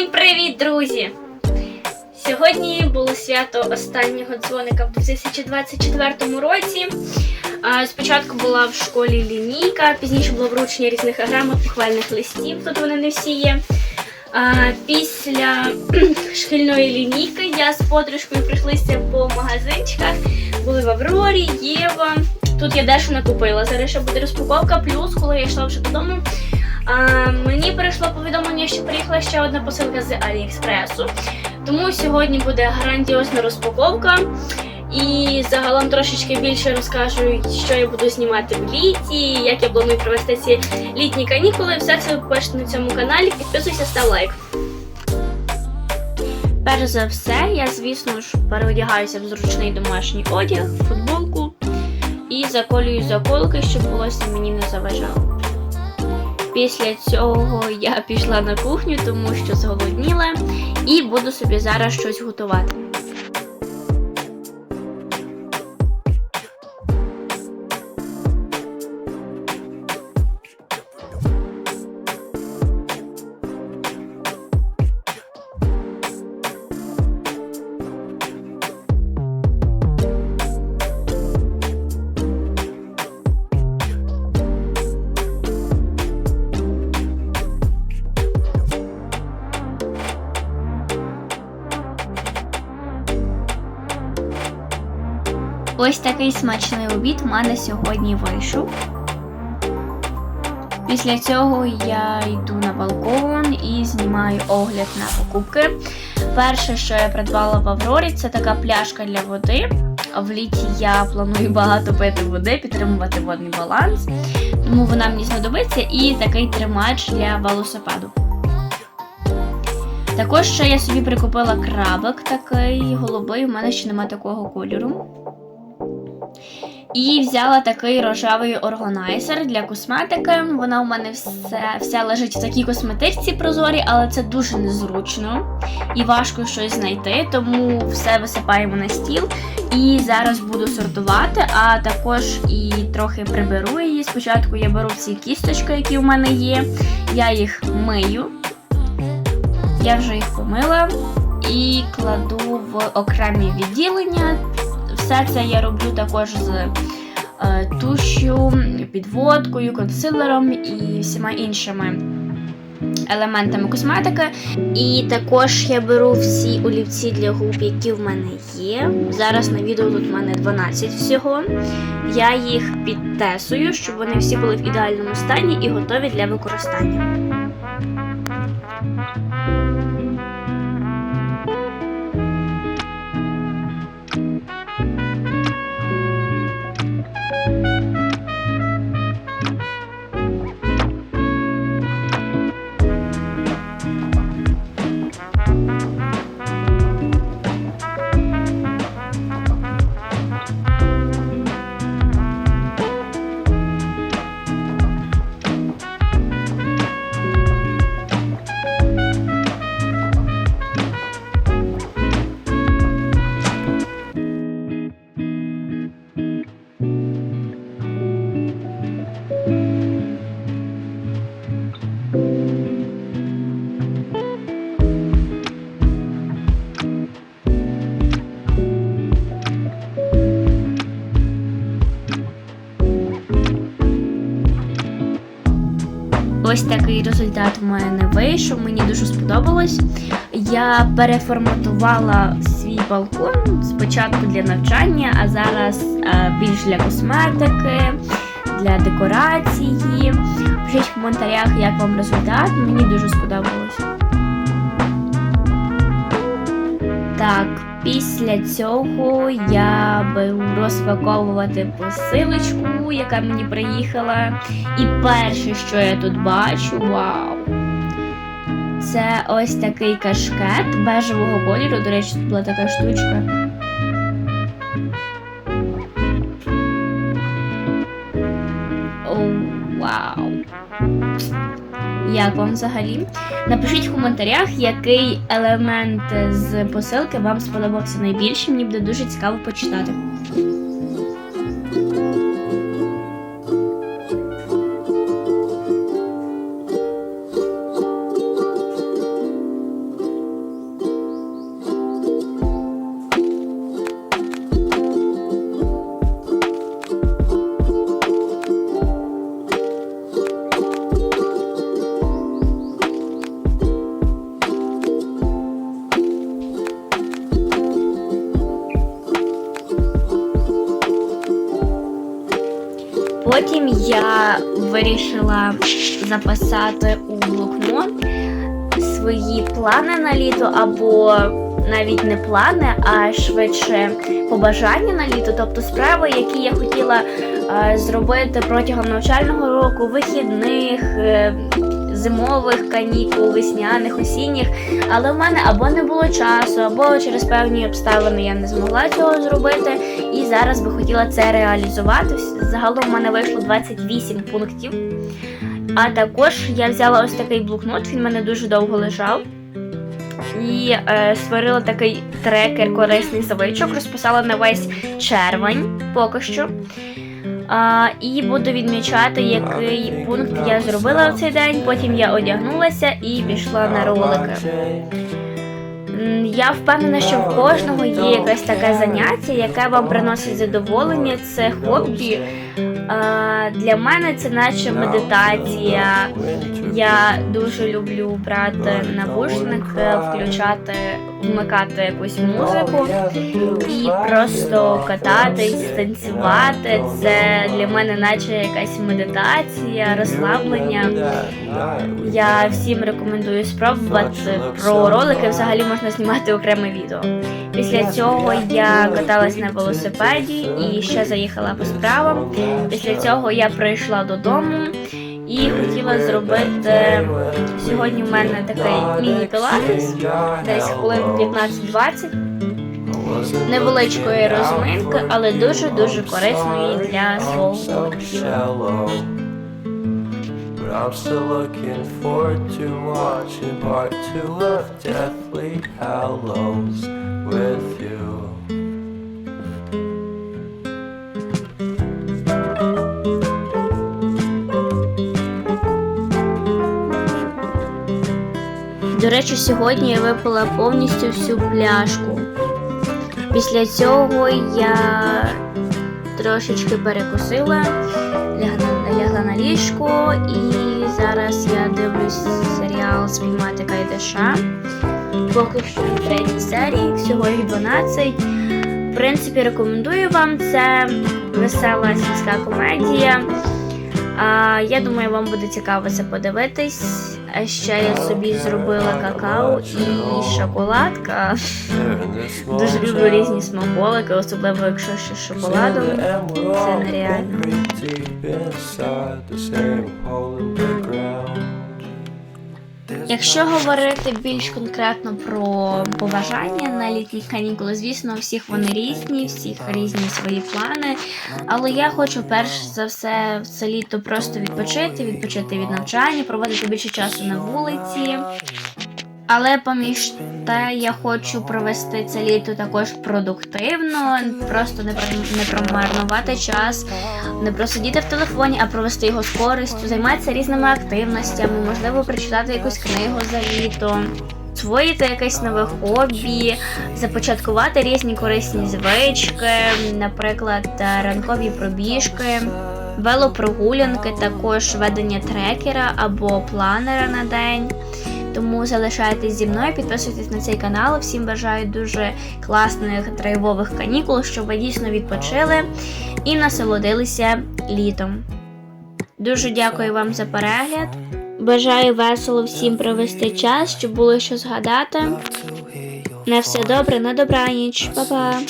Всім привіт, друзі! Сьогодні було свято останнього дзвоника в 2024 році. Спочатку була в школі лінійка, пізніше було вручення різних грамот, похвальних листів, тут вони не всі є. Після шкільної лінійки я з подружкою прийшлися по магазинчиках. Були в Аврорі, Єва. Тут я дещо накупила. Зараз ще буде розпаковка. Плюс, коли я йшла вже додому, мені прийшло повідомлення, що приїхала ще одна посилка з Аліекспресу. Тому сьогодні буде грандіозна розпаковка. І загалом трошечки більше розкажу, що я буду знімати в літі, як я планую провести ці літні канікули. Все це ви побачите на цьому каналі. Підписуйся, став лайк. Перш за все, я, звісно ж, переодягаюся в зручний домашній одяг, футболку і заколюю заколки, щоб волосся мені не заважало. Після цього я пішла на кухню, тому що зголодніла, і буду собі зараз щось готувати. Ось такий смачний обід в мене сьогодні вийшов. Після цього я йду на балкон і знімаю огляд на покупки. Перше, що я придбала в Аврорі, це така пляшка для води. В літі я планую багато пити води, підтримувати водний баланс. Тому вона мені знадобиться і такий тримач для велосипеду. Також ще я собі прикупила крабик такий голубий, у мене ще немає такого кольору. І взяла такий рожевий органайзер для косметики. Вона у мене все, вся лежить в такій косметичці прозорій, але це дуже незручно і важко щось знайти, тому все висипаємо на стіл. І зараз буду сортувати, а також і трохи приберу її. Спочатку я беру ці кісточки, які у мене є, я їх мию. Я вже їх помила і кладу в окремі відділення. Все це я роблю також з е, тушю, підводкою, консилером і всіма іншими елементами косметики. І також я беру всі олівці для губ, які в мене є. Зараз на відео тут в мене 12 всього. Я їх підтесую, щоб вони всі були в ідеальному стані і готові для використання. Такий результат в мене вийшов. Мені дуже сподобалось. Я переформатувала свій балкон спочатку для навчання, а зараз е, більш для косметики, для декорації. Пишіть в коментарях, як вам результат. Мені дуже сподобалось. Так, після цього я беру розпаковувати посилочку, яка мені приїхала. І перше, що я тут бачу, вау! Це ось такий кашкет бежевого кольору. До речі, тут була така штучка. Оу, вау! Як вам взагалі? Напишіть в коментарях, який елемент з посилки вам сподобався найбільше. Мені буде дуже цікаво почитати. Потім я вирішила записати у блокнот свої плани на літо, або навіть не плани, а швидше побажання на літо, тобто справи, які я хотіла е, зробити протягом навчального року, вихідних. Зимових канікул, весняних, осінніх, але в мене або не було часу, або через певні обставини я не змогла цього зробити. І зараз би хотіла це реалізувати. Загалом в мене вийшло 28 пунктів. А також я взяла ось такий блокнот, він в мене дуже довго лежав. І е, створила такий трекер корисний звичок, розписала на весь червень поки що. А, і буду відмічати, який пункт я зробила в цей день. Потім я одягнулася і пішла на ролики. Я впевнена, що в кожного є якесь таке заняття, яке вам приносить задоволення, це хобі. Для мене це наче медитація. Я дуже люблю брати навушники, включати, вмикати якусь музику і просто кататись, танцювати. Це для мене наче якась медитація, розслаблення. Я всім рекомендую спробувати. Про ролики взагалі можна знімати окреме відео. Після цього я каталась на велосипеді і ще заїхала по справам. Після цього я прийшла додому і хотіла зробити сьогодні. в мене такий міні-пілатес, десь хвилин 15-20. Невеличкої розминки, але дуже дуже корисної для свого колективу. До речі, сьогодні я випила повністю всю пляшку. Після цього я трошечки перекусила, лягла, лягла на ліжко і зараз я дивлюсь серіал Спіймати Кайдаша. Поки що в третій серії, всього їх 12. В принципі, рекомендую вам це весела сільська комедія. А, я думаю, вам буде цікаво це подивитись. А ще я собі зробила какао і шоколадка. Дуже люблю різні смаколики, особливо якщо ще з шоколадом. Це нереально. Якщо говорити більш конкретно про побажання на літніх канікули, звісно, всіх вони різні, всіх різні свої плани. Але я хочу перш за все в це літо просто відпочити, відпочити від навчання, проводити більше часу на вулиці. Але поміж те, я хочу провести це літо також продуктивно, просто не про- не промарнувати час, не просидіти в телефоні, а провести його з користю, займатися різними активностями, можливо, прочитати якусь книгу за літо, освоїти якесь нове хобі, започаткувати різні корисні звички, наприклад, ранкові пробіжки. Велопрогулянки, також ведення трекера або планера на день. Тому залишайтесь зі мною, підписуйтесь на цей канал. Всім бажаю дуже класних драйвових канікул, щоб ви дійсно відпочили і насолодилися літом. Дуже дякую вам за перегляд. Бажаю весело всім провести час, щоб було що згадати. На все добре, на добраніч, Па-па!